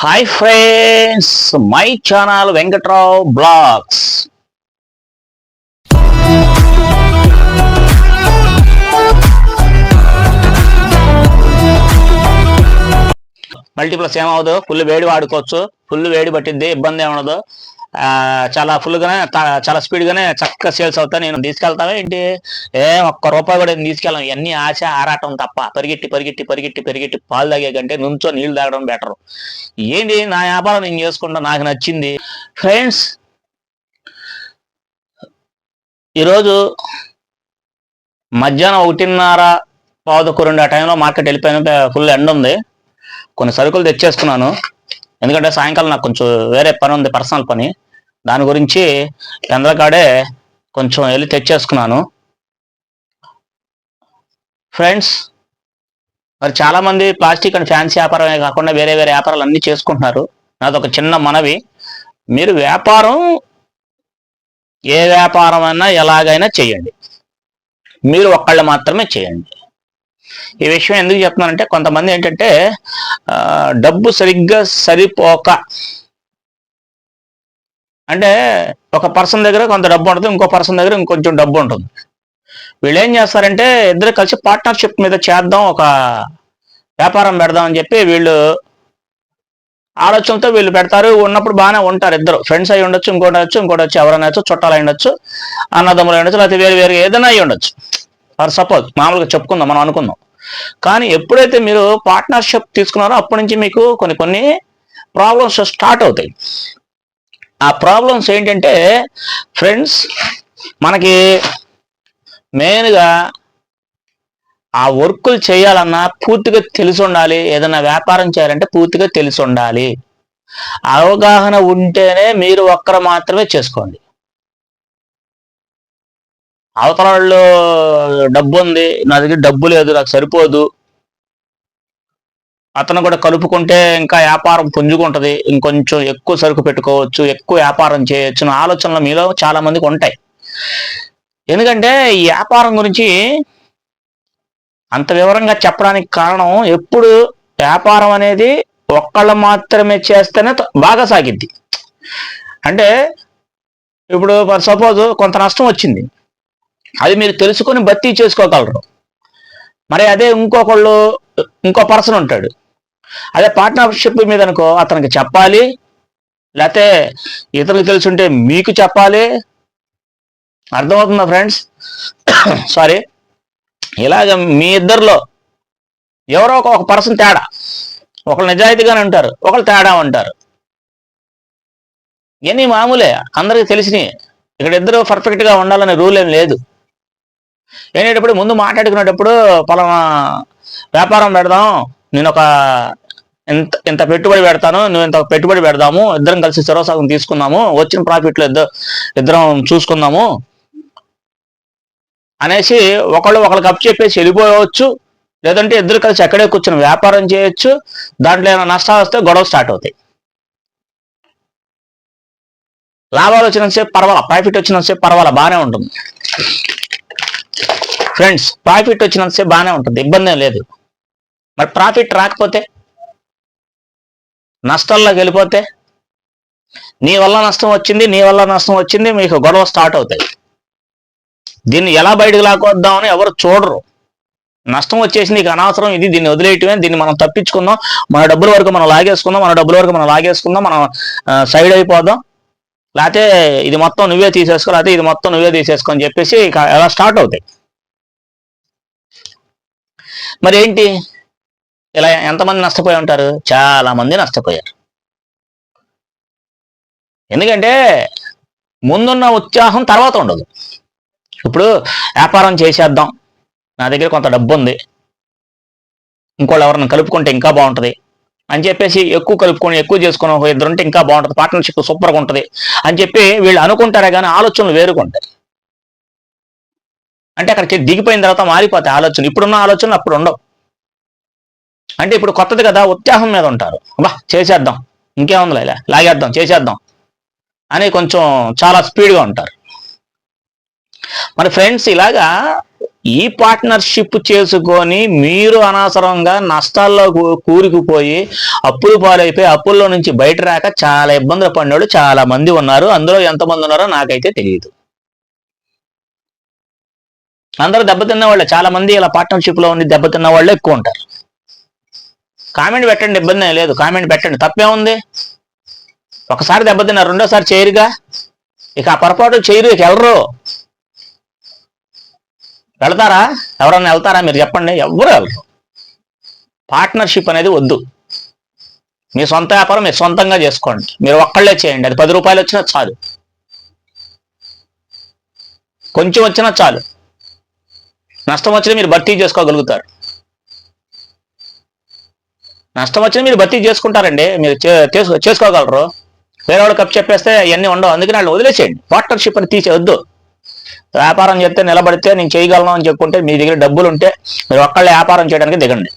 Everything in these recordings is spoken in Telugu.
Hi friends my channel Venkatrao blogs మల్టీప్లస్ ఏమవుదు ఫుల్ వేడి వాడుకోవచ్చు ఫుల్ వేడి పట్టిద్ది ఇబ్బంది ఏమనదు చాలా ఫుల్గానే చాలా స్పీడ్గానే చక్కగా సేల్స్ అవుతాయి. నేను తీసుకెళ్తావా ఏంటి? ఏ ఒక్క రూపాయి కూడా నేను ఇవన్నీ ఆశ ఆరాటం తప్ప. పరిగెట్టి పరిగెట్టి పరిగెట్టి పరిగెట్టి పాలు తాగే కంటే నుంచో నీళ్ళు తాగడం బెటర్. ఏంటి నా వ్యాపారం నేను చేసుకుంటా. నాకు నచ్చింది. ఫ్రెండ్స్ ఈరోజు మధ్యాహ్నం ఒకటిన్నర పావుదొక్క రెండు ఆ టైంలో మార్కెట్ వెళ్ళిపోయిన ఫుల్ ఎండ ఉంది. కొన్ని సరుకులు తెచ్చేసుకున్నాను. ఎందుకంటే సాయంకాలం నాకు కొంచెం వేరే పని ఉంది పర్సనల్ పని. దాని గురించి ఎందలకాడే కొంచెం వెళ్ళి తెచ్చేసుకున్నాను. ఫ్రెండ్స్ మరి చాలామంది ప్లాస్టిక్ అండ్ ఫ్యాన్సీ వ్యాపారమే కాకుండా వేరే వేరే వ్యాపారాలు అన్ని చేసుకుంటున్నారు. నాది ఒక చిన్న మనవి. మీరు వ్యాపారం ఏ వ్యాపారం అయినా ఎలాగైనా చేయండి. మీరు ఒక్కళ్ళు మాత్రమే చేయండి. ఈ విషయం ఎందుకు చెప్తున్నానంటే కొంతమంది ఏంటంటే డబ్బు సరిగ్గా సరిపోక. అంటే ఒక పర్సన్ దగ్గర కొంత డబ్బు ఉంటుంది ఇంకో పర్సన్ దగ్గర ఇంకొంచెం డబ్బు ఉంటుంది. వీళ్ళు ఏం చేస్తారంటే ఇద్దరు కలిసి పార్ట్నర్షిప్ మీద చేద్దాం ఒక వ్యాపారం పెడదాం అని చెప్పి వీళ్ళు ఆలోచనతో వీళ్ళు పెడతారు. ఉన్నప్పుడు బాగానే ఉంటారు ఇద్దరు. ఫ్రెండ్స్ అయి ఉండొచ్చు ఇంకోటి వచ్చి ఇంకోటి వచ్చి ఎవరైనా వచ్చు చుట్టాలు అయి ఉండొచ్చు అన్నదమ్ములు అయి ఉండొచ్చు లేకపోతే వేరు వేరు ఏదైనా అయి ఉండొచ్చు. ఫర్ సపోజ్ మామూలుగా చెప్పుకుందాం మనం అనుకుందాం. కానీ ఎప్పుడైతే మీరు పార్ట్నర్షిప్ తీసుకున్నారో అప్పటి నుంచి మీకు కొన్ని కొన్ని ప్రాబ్లమ్స్ స్టార్ట్ అవుతాయి. ఆ ప్రాబ్లమ్స్ ఏంటంటే ఫ్రెండ్స్ మనకి మెయిన్గా ఆ వర్కులు చేయాలన్నా పూర్తిగా తెలిసి ఉండాలి. ఏదైనా వ్యాపారం చేయాలంటే పూర్తిగా తెలిసి ఉండాలి. అవగాహన ఉంటేనే మీరు ఒక్కరు మాత్రమే చేసుకోండి. అవతల వాళ్ళు డబ్బు ఉంది నా దగ్గర డబ్బు లేదు నాకు సరిపోదు. అతను కూడా కలుపుకుంటే ఇంకా వ్యాపారం పుంజుకుంటది. ఇంకొంచెం ఎక్కువ సరుకు పెట్టుకోవచ్చు ఎక్కువ వ్యాపారం చేయొచ్చు నా ఆలోచనలు మీలో చాలా మందికి ఉంటాయి. ఎందుకంటే ఈ వ్యాపారం గురించి అంత వివరంగా చెప్పడానికి కారణం ఎప్పుడు వ్యాపారం అనేది ఒక్కళ్ళు మాత్రమే చేస్తేనే త- బాగా సాగిద్ది. అంటే ఇప్పుడు ఫర్ సపోజ్ కొంత నష్టం వచ్చింది. అది మీరు తెలుసుకొని భర్తీ చేసుకోగలరు. మరి అదే ఇంకొకళ్ళు ఇంకో పర్సన్ ఉంటాడు. అదే పార్ట్నర్షిప్ మీద అనుకో అతనికి చెప్పాలి లేకపోతే ఇతరులకు తెలుసుంటే మీకు చెప్పాలి. అర్థమవుతుందా ఫ్రెండ్స్? సారీ ఇలాగ మీ ఇద్దరిలో ఎవరో ఒక పర్సన్ తేడా. ఒకళ్ళు నిజాయితీగానే ఉంటారు ఒకళ్ళు తేడా ఉంటారు. ఇవన్నీ మామూలే అందరికీ తెలిసినాయి. ఇక్కడ ఇద్దరు పర్ఫెక్ట్గా ఉండాలనే రూల్ ఏం లేదు. ఏంటప్పుడు ముందు మాట్లాడుకునేటప్పుడు పలానా వ్యాపారం పెడదాం నేను ఒక ఇంత ఇంత పెట్టుబడి పెడతాను నువ్వు ఇంత పెట్టుబడి పెడదాము ఇద్దరం కలిసి సర్వసాగం తీసుకుందాము వచ్చిన ప్రాఫిట్లో ఇద్దరు ఇద్దరం చూసుకుందాము అనేసి ఒకళ్ళు ఒకళ్ళు అప్ చెప్పేసి వెళ్ళిపోవచ్చు. లేదంటే ఇద్దరు కలిసి ఎక్కడే కూర్చొని వ్యాపారం చేయొచ్చు. దాంట్లో ఏమైనా నష్టాలు వస్తే గొడవ స్టార్ట్ అవుతాయి. లాభాలు వచ్చినంతసేపు పర్వాలా ప్రాఫిట్ వచ్చినంతసేపు పర్వాలా బాగానే ఉంటుంది. ఫ్రెండ్స్ ప్రాఫిట్ వచ్చినంతసేపు బాగానే ఉంటుంది. ఇబ్బంది లేదు. మరి ప్రాఫిట్ రాకపోతే? నష్టాల్లోకి వెళ్ళిపోతే? నీ వల్ల నష్టం వచ్చింది నీ వల్ల నష్టం వచ్చింది మీకు గొడవ స్టార్ట్ అవుతాయి. దీన్ని ఎలా బయటకు లాక్కొద్దామని ఎవరు చూడరు. నష్టం వచ్చేసి నీకు అనవసరం. ఇది దీన్ని వదిలేయటమే. దీన్ని మనం తప్పించుకుందాం. మన డబ్బుల వరకు మనం లాగేసుకుందాం. మన డబ్బుల వరకు మనం లాగేసుకుందాం. మనం సైడ్ అయిపోదాం. లేకపోతే ఇది మొత్తం నువ్వే తీసేసుకో. లేకపోతే ఇది మొత్తం నువ్వే తీసేసుకో అని చెప్పేసి ఎలా స్టార్ట్ అవుతాయి. మరి ఏంటి ఇలా ఎంతమంది నష్టపోయి ఉంటారు? చాలా మంది నష్టపోయారు. ఎందుకంటే ముందున్న ఉత్సాహం తర్వాత ఉండదు. ఇప్పుడు వ్యాపారం చేసేద్దాం. నా దగ్గర కొంత డబ్బు ఉంది ఇంకోళ్ళు ఎవరిని కలుపుకుంటే ఇంకా బాగుంటుంది అని చెప్పేసి ఎక్కువ కలుపుకొని ఎక్కువ చేసుకుని ఒక ఇద్దరు ఉంటే ఇంకా బాగుంటుంది. పార్ట్నర్షిప్ సూపర్గా ఉంటుంది అని చెప్పి వీళ్ళు అనుకుంటారే కానీ ఆలోచనలు వేరుకుంటాయి అంటే అక్కడికి దిగిపోయిన తర్వాత మారిపోతాయి ఆలోచన ఇప్పుడున్న ఆలోచనలు అప్పుడు ఉండవు. అంటే ఇప్పుడు కొత్తది కదా ఉత్సాహం మీద ఉంటారు. బా చేసేద్దాం. ఇంకేముంది ఇలా లాగేద్దాం చేసేద్దాం అని కొంచెం చాలా స్పీడ్గా ఉంటారు. మరి ఫ్రెండ్స్ ఇలాగా ఈ పార్ట్నర్షిప్ చేసుకొని మీరు అనవసరంగా నష్టాల్లో కూరుకుపోయి అప్పులు పాలైపోయి అప్పుల్లో నుంచి బయట రాక చాలా ఇబ్బందులు పడినోళ్ళు చాలా మంది ఉన్నారు. అందులో ఎంతమంది ఉన్నారో నాకైతే తెలియదు అందరూ దెబ్బతిన్న వాళ్ళే చాలా మంది ఇలా పార్ట్నర్షిప్లో ఉండి దెబ్బతిన్న వాళ్ళే ఎక్కువ ఉంటారు. కామెంట్ పెట్టండి ఇబ్బంది లేదు. కామెంట్ పెట్టండి. తప్పేముంది ఒకసారి దెబ్బతిన్నారు రెండోసారి చేయరుగా. ఇక ఆ పొరపాటు చేయరు ఇక ఎవరు వెళ్తారా? ఎవరన్నా వెళ్తారా? మీరు చెప్పండి. ఎవరు వెళ్ళరు. పార్ట్నర్షిప్ అనేది వద్దు. మీ సొంత వ్యాపారం మీరు సొంతంగా చేసుకోండి. మీరు ఒక్కళ్ళే చేయండి. అది పది రూపాయలు వచ్చినా చాలు. కొంచెం వచ్చినా చాలు. నష్టం వచ్చినా మీరు భర్తీ చేసుకోగలుగుతారు. నష్టం వచ్చినా మీరు భర్తీ చేసుకుంటారండి. మీరు చేసుకోగలరు. వేరే కప్పు చెప్పేస్తే అవన్నీ ఉండవు. అందుకని వాళ్ళు వదిలేసేయండి. పార్ట్నర్షిప్ అని తీసేయొద్దు. వ్యాపారం చేస్తే నిలబడితే నేను చేయగలను అని చెప్పుకుంటే మీ దగ్గర డబ్బులు ఉంటే మీరు ఒక్కళ్ళే వ్యాపారం చేయడానికి దిగండి.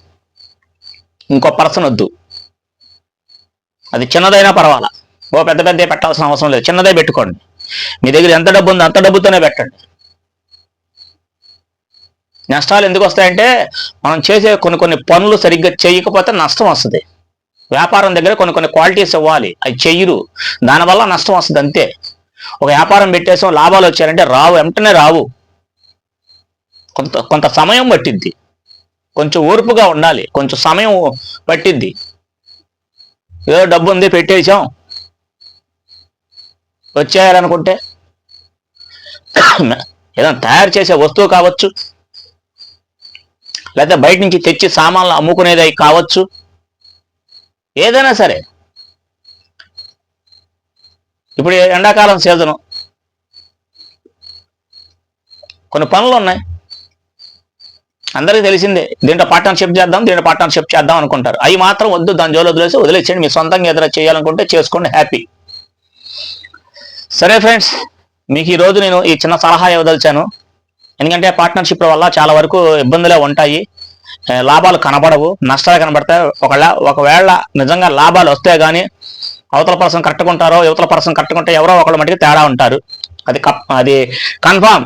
ఇంకో పర్సన్ వద్దు. అది చిన్నదైనా పర్వాలా. ఓ పెద్ద పెద్ద పెట్టాల్సిన అవసరం లేదు. చిన్నదే పెట్టుకోండి. మీ దగ్గర ఎంత డబ్బు ఉందో అంత డబ్బుతోనే పెట్టండి. నష్టాలు ఎందుకు వస్తాయంటే మనం చేసే కొన్ని కొన్ని పనులు సరిగ్గా చేయకపోతే నష్టం వస్తుంది. వ్యాపారం దగ్గర కొన్ని కొన్ని క్వాలిటీస్ ఇవ్వాలి. అవి చెయ్యరు దానివల్ల నష్టం వస్తుంది అంతే. ఒక వ్యాపారం పెట్టేసాం లాభాలు వచ్చారంటే రావు వెంటనే రావు. కొంత కొంత సమయం పట్టిద్ది. కొంచెం ఓర్పుగా ఉండాలి. కొంచెం సమయం పట్టిద్ది. ఏదో డబ్బు ఉంది పెట్టేసాం. వచ్చేయాలనుకుంటే ఏదైనా తయారు చేసే వస్తువు కావచ్చు. లేదా బయట నుంచి తెచ్చి సామాన్లు అమ్ముకునేది కావచ్చు? ఏదైనా సరే. ఇప్పుడు ఎండాకాలం సీజను. కొన్ని పనులు ఉన్నాయి. అందరికీ తెలిసిందే దీంట్లో పార్ట్నర్షిప్ చేద్దాం దీంట్లో పార్ట్నర్షిప్ చేద్దాం అనుకుంటారు. అవి మాత్రం వద్దు దాని జోలు వదిలేసి వదిలేసేయండి. మీ సొంతంగా ఏదైనా చేయాలనుకుంటే చేసుకోండి హ్యాపీ. సరే ఫ్రెండ్స్ మీకు ఈ రోజు నేను ఈ చిన్న సలహా ఇవ్వదలిచాను. ఎందుకంటే పార్ట్నర్షిప్ వల్ల చాలా వరకు ఇబ్బందులే ఉంటాయి. లాభాలు కనబడవు. నష్టాలు కనబడతాయి. ఒకవేళ ఒకవేళ నిజంగా లాభాలు వస్తే కానీ అవతల పర్సన్ కట్టుకుంటారో యువతల పర్సన్ కట్టుకుంటే ఎవరో ఒకళ్ళ మటుకు తేడా ఉంటారు. అది కప్ అది కన్ఫామ్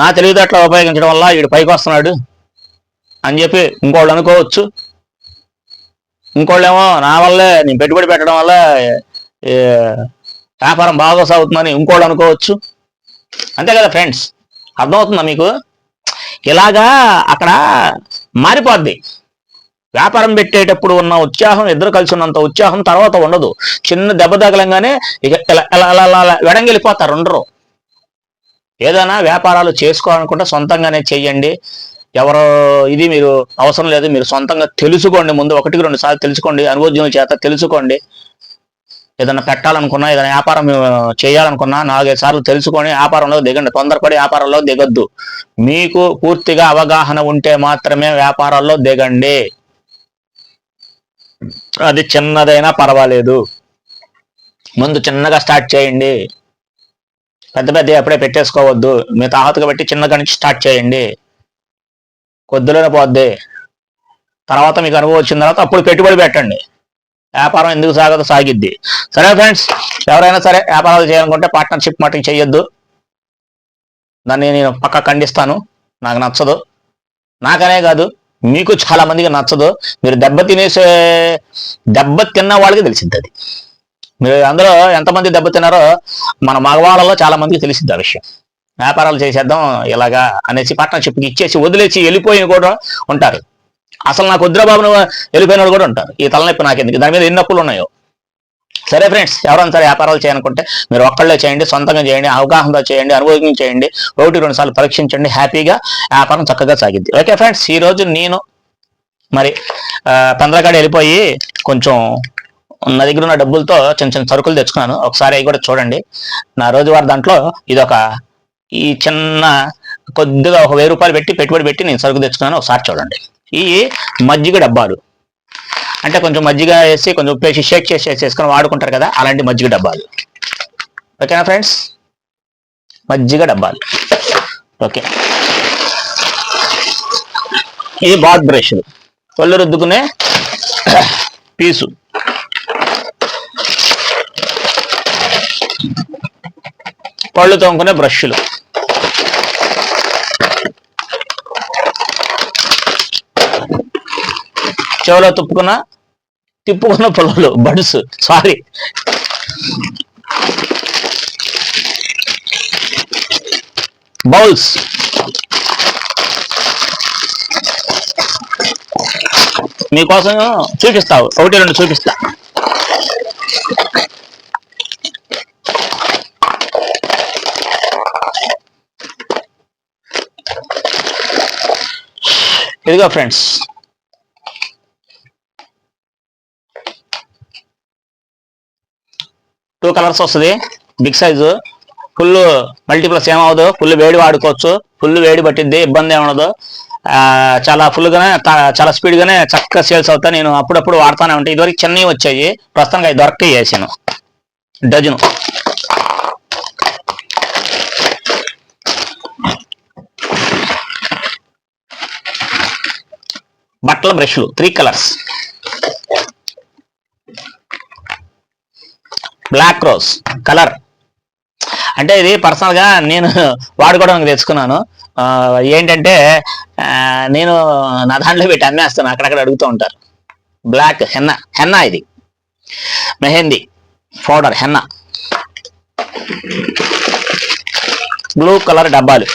నా తెలివితేటలు ఉపయోగించడం వల్ల వీడు పైకి వస్తున్నాడు అని చెప్పి ఇంకోళ్ళు అనుకోవచ్చు. ఇంకోళ్ళేమో నా వల్లే నేను పెట్టుబడి పెట్టడం వల్ల వ్యాపారం బాగా సాగుతుందని ఇంకోళ్ళు అనుకోవచ్చు. అంతే కదా ఫ్రెండ్స్? అర్థమవుతుందా మీకు? ఇలాగా అక్కడ మారిపోద్ది. వ్యాపారం పెట్టేటప్పుడు ఉన్న ఉత్సాహం ఇద్దరు కలిసి ఉన్నంత ఉత్సాహం తర్వాత ఉండదు. చిన్న దెబ్బ తగలంగానే ఇక ఇలా ఇలా ఇలా ఇలా ఉండరు ఏదైనా వ్యాపారాలు చేసుకోవాలనుకుంటే సొంతంగానే చెయ్యండి. ఎవరు ఇది మీరు అవసరం లేదు మీరు సొంతంగా తెలుసుకోండి. ముందు ఒకటికి రెండు సార్లు తెలుసుకోండి. అనుభవజ్ఞుల చేత తెలుసుకోండి. ఏదైనా పెట్టాలనుకున్నా ఏదైనా వ్యాపారం చేయాలనుకున్నా నాలుగైదు సార్లు తెలుసుకొని వ్యాపారంలో దిగండి. తొందరపడి వ్యాపారంలో దిగొద్దు. మీకు పూర్తిగా అవగాహన ఉంటే మాత్రమే వ్యాపారాల్లో దిగండి. అది చిన్నదైనా పర్వాలేదు. ముందు చిన్నగా స్టార్ట్ చేయండి. పెద్ద పెద్ద ఎప్పుడే పెట్టేసుకోవద్దు. మీ తాహతగా పెట్టి చిన్నగా నుంచి స్టార్ట్ చేయండి. కొద్దిలోనే పోద్ది. తర్వాత మీకు అనుభవం వచ్చిన తర్వాత అప్పుడు పెట్టుబడి పెట్టండి. వ్యాపారం ఎందుకు సాగదు సాగిద్ది? సరే ఫ్రెండ్స్ ఎవరైనా సరే వ్యాపారాలు చేయాలనుకుంటే పార్ట్నర్షిప్ మటుకు చేయొద్దు దాన్ని నేను పక్క ఖండిస్తాను. నాకు నచ్చదు. నాకనే కాదు మీకు చాలా మందికి నచ్చదు. మీరు దెబ్బ తినేసే దెబ్బ తిన్న వాళ్ళకి తెలిసింది అది మీరు అందులో ఎంతమంది దెబ్బ తిన్నారో మన మగవాళ్ళలో చాలా మందికి తెలిసింది ఆ విషయం. వ్యాపారాలు చేసేద్దాం ఇలాగా అనేసి పార్ట్నర్షిప్కి ఇచ్చేసి వదిలేసి వెళ్ళిపోయిన కూడా ఉంటారు. అసలు నాకు వద్దురా బాబు వెళ్ళిపోయిన కూడా ఉంటారు ఈ తలనొప్పి నాకు ఎందుకు దాని మీద ఎన్ని నొప్పులు ఉన్నాయో? సరే ఫ్రెండ్స్ ఎవరైనా సరే వ్యాపారాలు చేయాలనుకుంటే మీరు ఒక్కళ్ళే చేయండి సొంతంగా చేయండి అవగాహనతో చేయండి అనుభవం చేయండి ఒకటి రెండు సార్లు పరీక్షించండి హ్యాపీగా వ్యాపారం చక్కగా సాగింది ఓకే ఫ్రెండ్స్ ఈ రోజు నేను మరి ఆ, తొందరగా వెళ్ళిపోయి కొంచెం నా దగ్గర ఉన్న డబ్బులతో చిన్న చిన్న సరుకులు తెచ్చుకున్నాను. ఒకసారి అవి కూడా చూడండి. నా రోజువారి దాంట్లో ఇది ఒక ఈ చిన్న కొద్దిగా ఒక వెయ్యి రూపాయలు పెట్టి పెట్టుబడి పెట్టి నేను సరుకు తెచ్చుకున్నాను. ఒకసారి చూడండి. ఈ మజ్జిగ డబ్బాలు. అంటే కొంచెం మజ్జిగ వేసి కొంచెం ఉప్పు వేసి షేక్ చేసి వేసేసుకొని వాడుకుంటారు కదా అలాంటి మజ్జిగ డబ్బాలు. ఓకేనా ఫ్రెండ్స్? మజ్జిగ డబ్బాలు. ఓకే. ఇది బాత్ బ్రష్లు పళ్ళు రుద్దుకునే పీసు. పళ్ళు తోముకునే బ్రష్లు. చెవిలో తుప్పుకున్న తిప్పుకున్న పొలలు బడ్స్ సారీ. బౌల్స్. మీకోసం చూపిస్తావు ఒకటి రెండు చూపిస్తా. ఇదిగో ఫ్రెండ్స్ కలర్స్ వస్తుంది. Big size. ఫుల్ మల్టీప్లస్ ఏమవదు ఫుల్ వేడి వాడుకోవచ్చు. ఫుల్ వేడి పట్టిద్ది. ఇబ్బంది ఏమనదు చాలా ఫుల్గానే చాలా స్పీడ్గానే చక్కగా సేల్స్ అవుతాయి నేను అప్పుడప్పుడు వాడుతూనే ఉంటాయి ఇదివరకు చిన్నవి వచ్చాయి. ప్రస్తుతానికి అవి దొరకయి వేసాను డజను. బట్టల బ్రష్లు. Three colours. Black rose colour అంటే ఇది పర్సనల్గా నేను వాడుకోవడానికి తెచ్చుకున్నాను. ఏంటంటే నేను నా దాంట్లో పెట్టి అమ్మేస్తాను. అక్కడక్కడ అడుగుతూ ఉంటారు. బ్లాక్ హెన్న హెన్నా ఇది. Mehndi powder henna blue colour డబ్బాలు.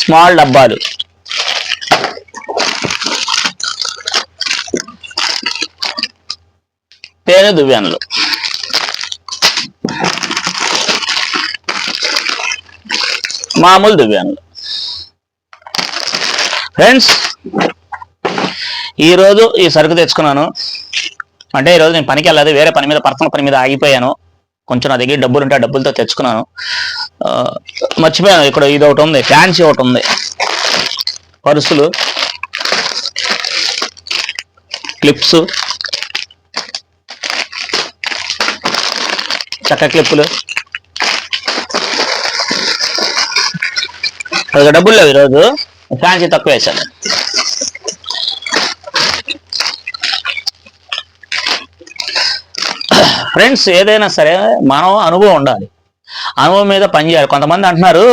స్మాల్ డబ్బాలు. తేనె దువ్యానులు. మామూలు దివ్యాంగులు. ఫ్రెండ్స్ ఈరోజు ఈ సరుకు తెచ్చుకున్నాను. అంటే ఈరోజు నేను పనికి వెళ్ళలేదు వేరే పని మీద పర్సనల్ పని మీద ఆగిపోయాను. కొంచెం నా దగ్గర డబ్బులు ఉంటే ఆ డబ్బులతో తెచ్చుకున్నాను. మర్చిపోయాను ఇక్కడ ఇది ఒకటి ఉంది ఫ్యాన్సీ ఒకటి ఉంది. పర్సులు క్లిప్స్ చక్క క్లిప్పులు అది డబ్బులు లేవు ఈరోజు. ఫ్యాన్సీ తక్కువ వేశాను ఫ్రెండ్స్ ఏదైనా సరే మనం అనుభవం ఉండాలి. అనుభవం మీద పనిచేయాలి. కొంతమంది అంటున్నారు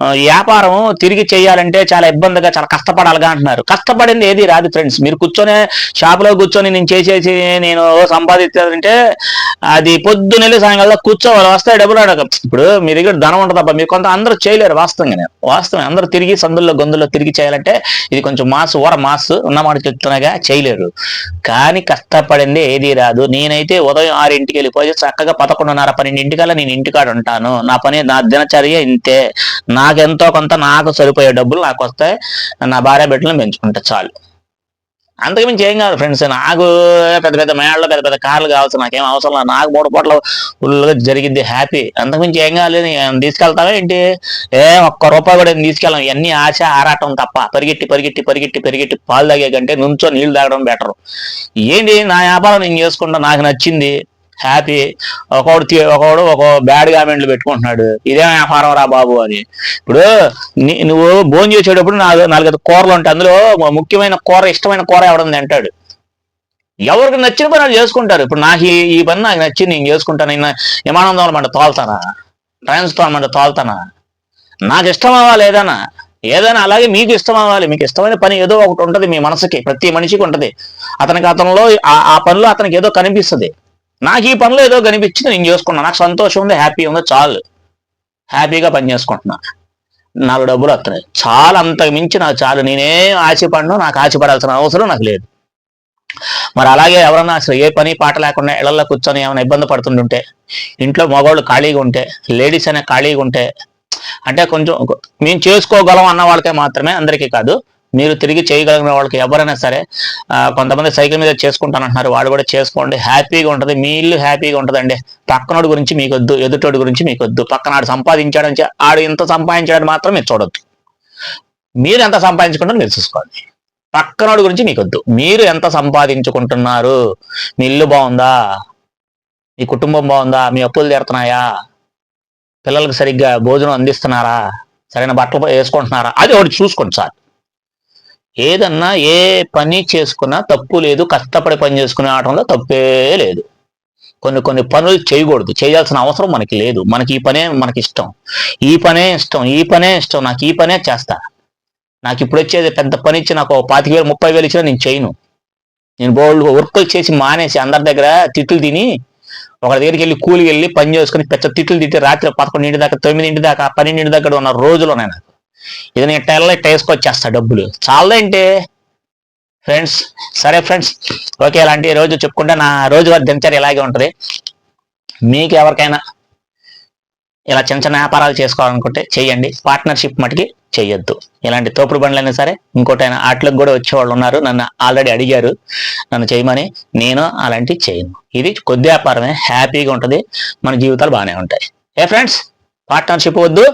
వ్యాపారం తిరిగి చేయాలంటే చాలా ఇబ్బందిగా చాలా కష్టపడాలిగా అంటున్నారు. కష్టపడింది ఏది రాదు ఫ్రెండ్స్. మీరు కూర్చొని షాప్లో కూర్చొని నేను చేసేసి నేను సంపాదించాలంటే అది పొద్దునెళ్ళి సాయంకాలం కూర్చోవాలి. వస్తాయి డబ్బులు అడగ ఇప్పుడు మీ దగ్గర ధనం ఉంటుంది అబ్బా మీరు కొంత అందరూ చేయలేరు వాస్తవంగానే. వాస్తవం అందరూ తిరిగి సందుల్లో గొంతుల్లో తిరిగి చేయాలంటే ఇది కొంచెం మాస్ ఓర మాస్ ఉన్నమాట చెప్తున్నాగా చేయలేరు. కానీ కష్టపడింది ఏది రాదు. నేనైతే ఉదయం ఆరింటికి వెళ్ళిపోయి చక్కగా పదకొండున్నర పన్నెండింటికల్లా నేను ఇంటికాడ ఉంటాను. నా పని నా దినచర్య ఇంతే. నా నాకెంతో కొంత నాకు సరిపోయే డబ్బులు నాకు వస్తాయి నా భార్య బిడ్డలను పెంచుకుంటే చాలు. అంతకు మించి ఏం కాదు ఫ్రెండ్స్ నాకు పెద్ద పెద్ద మేడలు పెద్ద పెద్ద కార్లు కావాల్సిన నాకేం అవసరం లేదు. నాకు మూడు పూటలు ఫుల్గా జరిగింది హ్యాపీ. అంతకు మించి ఏం కాలేదు తీసుకెళ్తావా ఏంటి? ఏ ఒక్క రూపాయి కూడా తీసుకెళ్ళాం ఇవన్నీ ఆశ ఆరాటం తప్ప. పరిగెట్టి పరిగెట్టి పరిగెట్టి పరిగెట్టి పాలు తాగే కంటే నుంచో నీళ్ళు తాగడం బెటర్. ఏంటి? నా వ్యాపారం నేను చేసుకుంటా నాకు నచ్చింది. హ్యాపీ ఒకడు ఒకడు ఒక బ్యాడ్ కామెంట్లు పెట్టుకుంటున్నాడు. ఇదే వ్యాపారం రా బాబు అని. ఇప్పుడు నీ- నువ్వు భోజనం చేసేటప్పుడు నాలుగు నాలుగైదు కూరలు ఉంటాయి. అందులో ముఖ్యమైన కూర ఇష్టమైన కూర ఎవడంది అంటాడు ఎవరికి నచ్చిన పని వాళ్ళు చేసుకుంటారు. ఇప్పుడు నాకు ఈ పని నాకు నచ్చింది నేను చేసుకుంటాను. నేను విమానం దోలమంట తోలుతానా ట్రాన్స్ఫార్మంట తోలుతానా నాకు ఇష్టం అవ్వాలి ఏదైనా ఏదైనా అలాగే మీకు ఇష్టం అవ్వాలి మీకు ఇష్టమైన పని ఏదో ఒకటి ఉంటుంది మీ మనసుకి. ప్రతి మనిషికి ఉంటది. అతనికి అతనిలో ఆ- ఆ పనిలో అతనికి ఏదో కనిపిస్తుంది. నాకు ఈ పనులు ఏదో కనిపించింది నేను చేసుకున్నా. నాకు సంతోషం ఉంది హ్యాపీ ఉంది చాలు. హ్యాపీగా పని చేసుకుంటున్నా. నాకు డబ్బులు వస్తున్నాయి. చాలా అంతకు మించి నాకు చాలు. నేనేం ఆశపడను నాకు ఆశపడాల్సిన అవసరం నాకు లేదు. మరి అలాగే ఎవరన్నా అసలు ఏ పని పాట లేకుండా ఇళ్ళలో కూర్చొని ఏమైనా ఇబ్బంది పడుతుంటుంటే ఇంట్లో మగవాళ్ళు ఖాళీగా ఉంటే లేడీస్ అనే ఖాళీగా ఉంటే అంటే కొంచెం మేము చేసుకోగలం అన్న వాళ్ళకే మాత్రమే అందరికీ కాదు. మీరు తిరిగి చేయగలిగిన వాళ్ళకి ఎవరైనా సరే కొంతమంది సైకిల్ మీద చేసుకుంటానంటున్నారు. వాళ్ళు కూడా చేసుకోండి. హ్యాపీగా ఉంటుంది. మీ ఇల్లు హ్యాపీగా ఉంటుందండి. పక్కనోడి గురించి మీకు వద్దు. ఎదుటోడి గురించి మీకు వద్దు. పక్కన ఆడు సంపాదించాడని ఆడు ఎంత సంపాదించాడు మాత్రం మీరు చూడొద్దు. మీరు ఎంత సంపాదించుకుంటారో మీరు చూసుకోండి. పక్కనోడి గురించి మీకు వద్దు. మీరు ఎంత సంపాదించుకుంటున్నారు? మీ ఇల్లు బాగుందా? మీ కుటుంబం బాగుందా? మీ అప్పులు తీరుతున్నాయా? పిల్లలకు సరిగ్గా భోజనం అందిస్తున్నారా? సరైన బట్టలు వేసుకుంటున్నారా? అది ఒకటి చూసుకోండి సార్. ఏదన్నా ఏ పని చేసుకున్నా తప్పు లేదు కష్టపడి పని చేసుకునే ఆటంలో తప్పే లేదు. కొన్ని కొన్ని పనులు చేయకూడదు. చేయాల్సిన అవసరం మనకి లేదు. మనకి ఈ పనే మనకి ఇష్టం. ఈ పనే ఇష్టం. ఈ పనే ఇష్టం. నాకు ఈ పనే చేస్తా. నాకు ఇప్పుడు వచ్చేది పెద్ద పని ఇచ్చి నాకు పాతిక వేలు ముప్పై వేలు ఇచ్చినా నేను చేయను. నేను బోల్డ్ వర్కులు చేసి మానేసి అందరి దగ్గర తిట్లు తిని ఒకరి దగ్గరికి వెళ్ళి కూలికి వెళ్ళి పని చేసుకుని పెద్ద తిట్లు తిట్టి రాత్రి పదకొండింటి దాకా తొమ్మిదింటి దాకా పన్నెండింటి దాకా ఉన్న రోజులు ఉన్నాయి నాకు. ఇది నేను టైర్లో ఇట్ట వేసుకొచ్చేస్తా డబ్బులు. చాలదేంటి ఫ్రెండ్స్ సరే ఫ్రెండ్స్. ఓకే ఇలాంటి రోజు చెప్పుకుంటే నా రోజువారి దినచర్య ఇలాగే ఉంటుంది. మీకు ఎవరికైనా ఇలా చిన్న చిన్న వ్యాపారాలు చేసుకోవాలనుకుంటే చేయండి. పార్ట్నర్షిప్ మటుకి చేయొద్దు. ఇలాంటి తోపుడు బండ్లైనా సరే ఇంకోటైనా ఆటలకు కూడా వచ్చేవాళ్ళు ఉన్నారు. నన్ను ఆల్రెడీ అడిగారు. నన్ను చేయమని నేను అలాంటివి చేయను. ఇది కొద్ది వ్యాపారమే. హ్యాపీగా ఉంటుంది. మన జీవితాలు బాగానే ఉంటాయి. ఏ ఫ్రెండ్స్ పార్ట్నర్షిప్ వద్దు.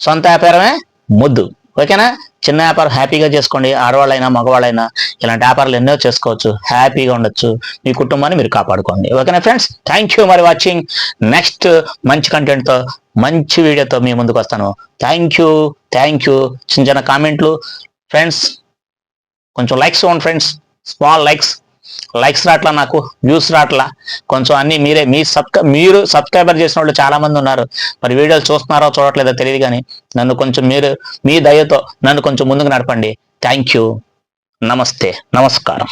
సొంత వ్యాపారమే. ముద్దు. ఓకేనా? చిన్న వ్యాపారం హ్యాపీగా చేసుకోండి. ఆడవాళ్ళైనా మగవాళ్ళైనా ఇలాంటి వ్యాపారాలు ఎన్నో చేసుకోవచ్చు. హ్యాపీగా ఉండొచ్చు. మీ కుటుంబాన్ని మీరు కాపాడుకోండి. ఓకేనా ఫ్రెండ్స్? థ్యాంక్ యూ మరి వాచింగ్. నెక్స్ట్ మంచి కంటెంట్తో మంచి వీడియోతో మీ ముందుకు వస్తాను. Thank you thank you. చిన్న చిన్న కామెంట్లు. ఫ్రెండ్స్ కొంచెం లైక్స్ ఇవ్వండి ఫ్రెండ్స్. Small likes. లైక్స్ రాట్లా నాకు వ్యూస్ రాట్లా. కొంచెం అన్ని మీరే మీ సబ్స్క్రై మీరు సబ్స్క్రైబర్ చేసిన వాళ్ళు చాలా మంది ఉన్నారు. మరి వీడియోలు చూస్తున్నారో చూడట్లేదో తెలియదు కానీ నన్ను కొంచెం మీరు మీ దయతో నన్ను కొంచెం ముందుకు నడపండి. థ్యాంక్ యూ నమస్తే. నమస్కారం.